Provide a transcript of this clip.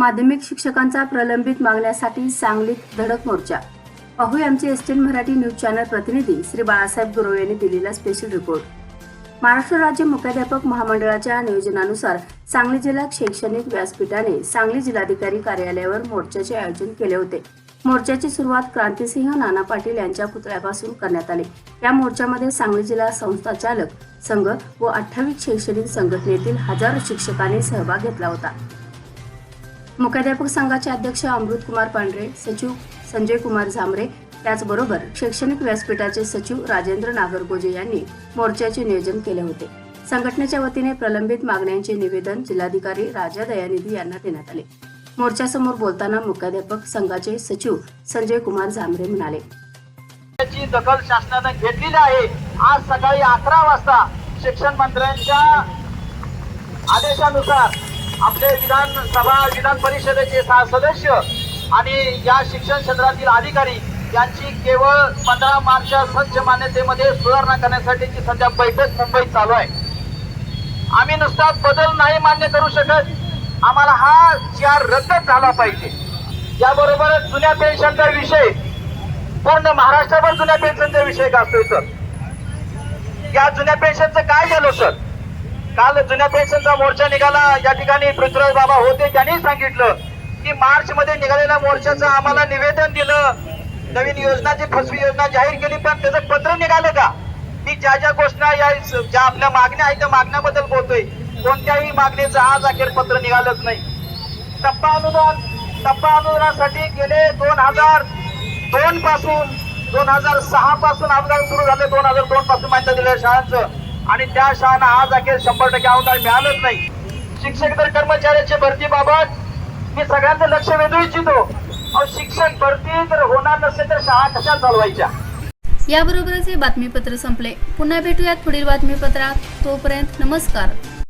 माध्यमिक शिक्षकांचा प्रलंबित मागण्यासाठी सांगलीत धडक मोर्चा. पाहूया आमचे एस मराठी न्यूज चॅनल प्रतिनिधी श्री बाळासाहेब गुरव यांनी दिलेला स्पेशल रिपोर्ट महाराष्ट्र राज्य मुख्याध्यापक महामंडळाच्या नियोजनानुसार सांगली जिल्हा शैक्षणिक व्यासपीठाने सांगली जिल्हाधिकारी कार्यालयावर मोर्चाचे आयोजन केले होते. मोर्चाची सुरुवात क्रांतिसिंह नाना पाटील यांच्या पुतळ्यापासून करण्यात आली. या मोर्चामध्ये सांगली जिल्हा संस्था चालक संघ व अठ्ठावीस शैक्षणिक संघटनेतील हजारो शिक्षकांनी सहभाग घेतला होता. मुख्याध्यापक संघाचे अध्यक्ष अमृत कुमार पांढरे सचिव संजय कुमार झांबरे त्याचबरोबर शैक्षणिक व्यासपीठाचे सचिव राजेंद्र नागरगोजे यांनी मोर्चाचे नियोजन केले होते. संघटनेच्या वतीने प्रलंबित मागण्यांचे निवेदन जिल्हाधिकारी राजा दयानिधी यांना देण्यात आले. मोर्चासमोर बोलताना मुख्याध्यापक संघाचे सचिव संजय कुमार झांबरे म्हणाले ची दखल शासनानं घेतलेली आहे. आज सकाळी अकरा वाजता शिक्षण मंत्र्यांच्या आदेशानुसार आपले विधानसभा विधान परिषदेचे सहा सदस्य आणि या शिक्षण क्षेत्रातील अधिकारी यांची केवळ पंधरा मार्चच्या संच मान्यतेमध्ये सुधारणा करण्यासाठीची सध्या बैठक मुंबईत चालू आहे. आम्ही नुसता बदल नाही मान्य करू शकत. आम्हाला हा चार रद्द झाला पाहिजे. याबरोबरच जुन्या पेन्शनचा विषय पूर्ण महाराष्ट्रभर जुन्या पेन्शनचा विषय गाजतोय सर? या जुन्या पेन्शनचं काय झालं सर? काल जुन्या पेन्शनचा मोर्चा निघाला. या ठिकाणी पृथ्वीराज बाबा होते त्यांनी सांगितलं की मार्च मध्ये निघालेल्या मोर्चाचं आम्हाला निवेदन दिलं. नवीन योजनाची फसवी योजना जाहीर केली पण त्याचं पत्र निघालं का? मी ज्या ज्या घोषणा या ज्या आपल्या मागण्या आहेत त्या मागण्याबद्दल बोलतोय. कोणत्याही मागणीचं आज अखेर पत्र निघालंच नाही. टप्पा अनुदान टप्पा अनुदानासाठी गेले दोन हजार दोन पासून दोन हजार सहा पासून अनुदान सुरू झाले दोन हजार दोन पासून मान्यता दिल्या शाळांचं. आणि त्या शाळांना आज अखेर शंभर टक्के अनुदान मिळालंच नाही. शिक्षक तर कर्मचाऱ्याच्या भरतीबाबत मी सगळ्यांचं लक्ष वेधू इच्छितो. अहो शिक्षक भरती जर होणार नसेल तर शाळा कशा चालवायच्या? याबरोबरच हे बातमीपत्र संपले. पुन्हा भेटूयात पुढील बातमीपत्रात. तोपर्यंत नमस्कार.